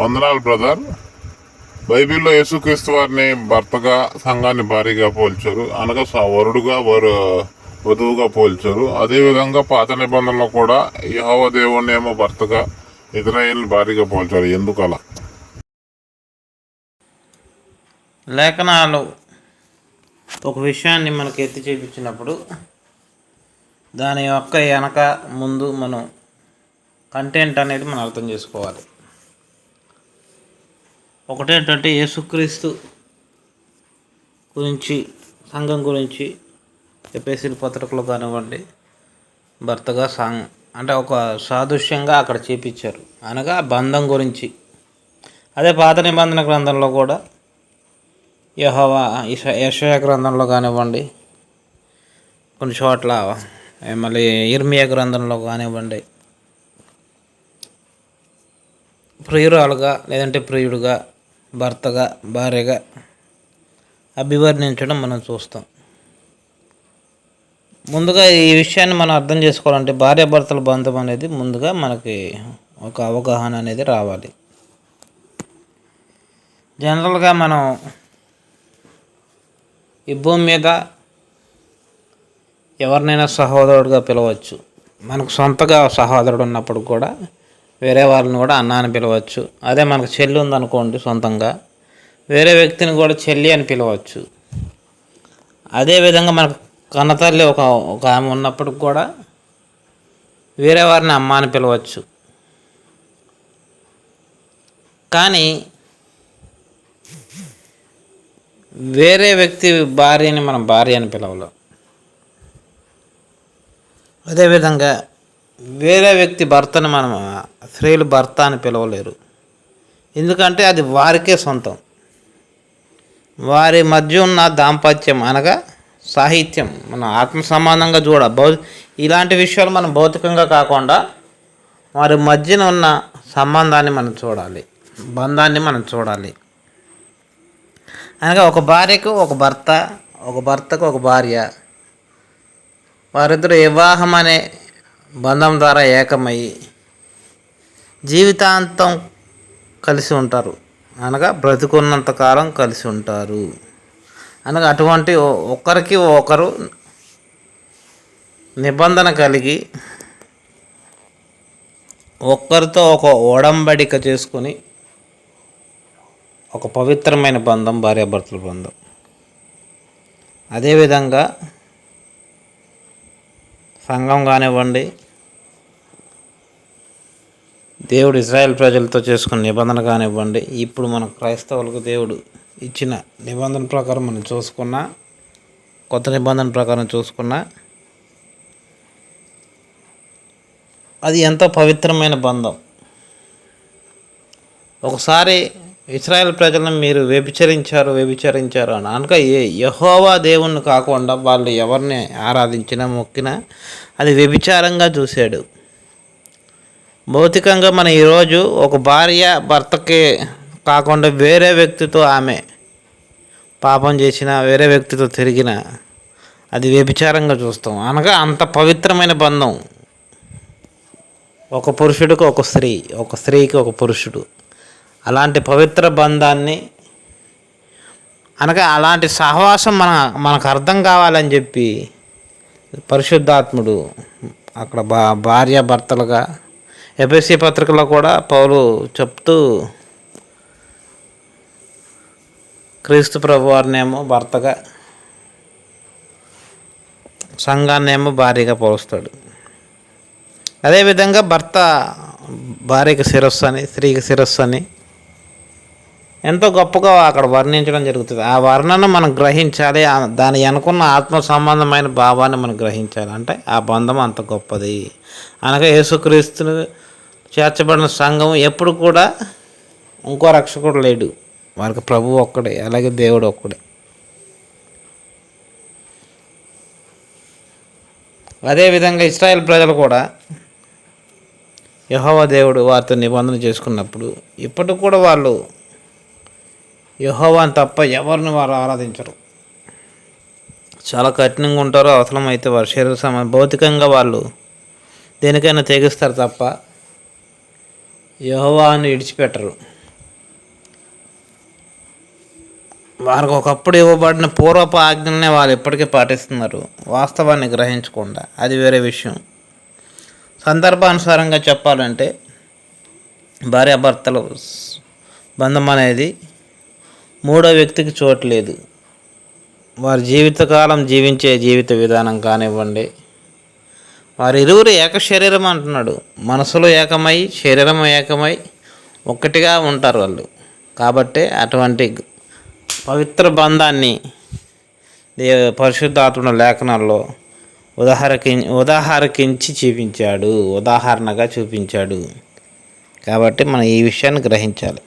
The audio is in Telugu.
వందనాలు బ్రదర్. బైబిల్లో యేసుక్రీస్తు వారిని భర్తగా సంఘాన్ని భారీగా పోల్చారు. అనగా వరుడుగా వరు వధువుగా పోల్చారు. అదేవిధంగా పాత నిబంధనలో కూడా యహోవ దేవుణ్ణి ఏమో భర్తగా ఇజ్రాయేల్ భారీగా పోల్చారు. ఎందుకు అలా లేఖనాలు ఒక విషయాన్ని మనకి ఎత్తి చూపించినప్పుడు దాని యొక్క వెనక ముందు మనం కంటెంట్ అనేది మనం అర్థం చేసుకోవాలి. ఒకటేంటంటే యేసుక్రీస్తు గురించి సంఘం గురించి ఎపేసిల్ పత్రికలు కానివ్వండి భర్తగా సాంగ్ అంటే ఒక సాదృశ్యంగా అక్కడ చేపించారు. అనగా బంధం గురించి. అదే పాత నిబంధన గ్రంథంలో కూడా యహోవా యశయ గ్రంథంలో కానివ్వండి కొన్ని చోట్ల మళ్ళీ ఇర్మియా గ్రంథంలో కానివ్వండి ప్రియురాలుగా లేదంటే ప్రియుడుగా భర్తగా భార్యగా అభివర్ణించడం మనం చూస్తాం. ముందుగా ఈ విషయాన్ని మనం అర్థం చేసుకోవాలంటే భార్యాభర్తల బంధం అనేది ముందుగా మనకి ఒక అవగాహన అనేది రావాలి. జనరల్గా మనం ఈ భూమి మీద ఎవరినైనా సహోదరుడుగా పిలవచ్చు. మనకు సొంతగా సహోదరుడు ఉన్నప్పుడు కూడా వేరే వాళ్ళని కూడా అన్న అని పిలవచ్చు. అదే మనకు చెల్లి ఉందనుకోండి సొంతంగా. వేరే వ్యక్తిని కూడా చెల్లి అని పిలవచ్చు. అదేవిధంగా మనకు కన్నతల్లి ఒక ఒక ఆమె ఉన్నప్పుడు కూడా వేరే వారిని అమ్మ అని పిలవచ్చు. కానీ వేరే వ్యక్తి భార్యని మనం భార్య అని పిలవలేం. అదేవిధంగా వేరే వ్యక్తి భర్తను మనం స్త్రీలు భర్త అని పిలవలేరు. ఎందుకంటే అది వారికే సొంతం. వారి మధ్య ఉన్న దాంపత్యం అనగా సాహిత్యం. మన ఆత్మ సంబంధంగా చూడ భౌ ఇలాంటి విషయాలు మనం భౌతికంగా కాకుండా వారి మధ్యన ఉన్న సంబంధాన్ని మనం చూడాలి. బంధాన్ని మనం చూడాలి. అనగా ఒక భార్యకు ఒక భర్త ఒక భర్తకు ఒక భార్య. వారిద్దరు వివాహం అనే బంధం ద్వారా ఏకమయ్యి జీవితాంతం కలిసి ఉంటారు. అనగా బ్రతికున్నంత కాలం కలిసి ఉంటారు. అనగా అటువంటి ఒకరికి ఒకరు నిబంధన కలిగి ఒక్కరితో ఒక ఒడంబడిక చేసుకొని ఒక పవిత్రమైన బంధం భార్యాభర్తల బంధం. అదేవిధంగా సంఘం కానివ్వండి దేవుడు ఇజ్రాయెల్ ప్రజలతో చేసుకున్న నిబంధన కానివ్వండి ఇప్పుడు మన క్రైస్తవులకు దేవుడు ఇచ్చిన నిబంధన ప్రకారం మనం చూసుకున్నా కొత్త నిబంధన ప్రకారం చూసుకున్నా అది ఎంతో పవిత్రమైన బంధం. ఒకసారి ఇస్రాయల్ ప్రజలను మీరు వ్యభిచరించారు వ్యభిచరించారు అని. అనగా ఏ యహోవా దేవుణ్ణి కాకుండా వాళ్ళు ఎవరిని ఆరాధించినా మొక్కినా అది వ్యభిచారంగా చూశాడు. భౌతికంగా మన ఈరోజు ఒక భార్య భర్తకి కాకుండా వేరే వ్యక్తితో ఆమె పాపం చేసిన వేరే వ్యక్తితో తిరిగిన అది వ్యభిచారంగా చూస్తాం. అనగా అంత పవిత్రమైన బంధం. ఒక పురుషుడికి ఒక స్త్రీ ఒక స్త్రీకి ఒక పురుషుడు. అలాంటి పవిత్ర బంధాన్ని అనగా అలాంటి సహవాసం మన మనకు అర్థం కావాలని చెప్పి పరిశుద్ధాత్ముడు అక్కడ బా భార్య భర్తలుగా ఎపిసి పత్రికలో కూడా పౌలు చెప్తూ క్రీస్తు ప్రభు వారినేమో భర్తగా సంఘాన్నేమో భార్యగా పోలుస్తాడు. అదేవిధంగా భర్త భార్యకి శిరస్సు అని స్త్రీకి శిరస్సు అని ఎంతో గొప్పగా అక్కడ వర్ణించడం జరుగుతుంది. ఆ వర్ణన మనం గ్రహించాలి. దాని అనుకున్న ఆత్మ సంబంధమైన భావాన్ని మనం గ్రహించాలి. అంటే ఆ బంధం అంత గొప్పది. అనగా యేసుక్రీస్తుని చేర్చబడిన సంఘం ఎప్పుడు కూడా ఇంకో రక్షకుడు లేడు. వారికి ప్రభు ఒక్కడే అలాగే దేవుడు ఒక్కడే. అదేవిధంగా ఇస్రాయేల్ ప్రజలు కూడా యహోవ దేవుడు వారితో నిబంధన చేసుకున్నప్పుడు ఇప్పటికి కూడా వాళ్ళు యహోవాన్ తప్ప ఎవరిని వారు ఆరాధించరు. చాలా కఠినంగా ఉంటారో అవసరమైతే వారు శరీర సమ భౌతికంగా వాళ్ళు దేనికైనా తెగిస్తారు తప్ప యహోవాన్ని విడిచిపెట్టరు. వారికి ఒకప్పుడు ఇవ్వబడిన పూర్వపు ఆజ్ఞలనే వాళ్ళు ఇప్పటికీ పాటిస్తున్నారు. వాస్తవాన్ని గ్రహించకుండా. అది వేరే విషయం. సందర్భానుసారంగా చెప్పాలంటే భార్యాభర్తలు బంధం అనేది మూడో వ్యక్తికి చోట్లేదు వారి జీవితకాలం జీవించే జీవిత విధానం కానివ్వండి. వారి ఇరువురు ఏక శరీరం అంటున్నాడు. మనసులో ఏకమై శరీరం ఏకమై ఒక్కటిగా ఉంటారు వాళ్ళు. కాబట్టి అటువంటి పవిత్ర బంధాన్ని దే పరిశుద్ధాత్మ లేఖనాల్లో ఉదాహరకి ఉదాహరకించి చూపించాడు. ఉదాహరణగా చూపించాడు. కాబట్టి మనం ఈ విషయాన్ని గ్రహించాలి.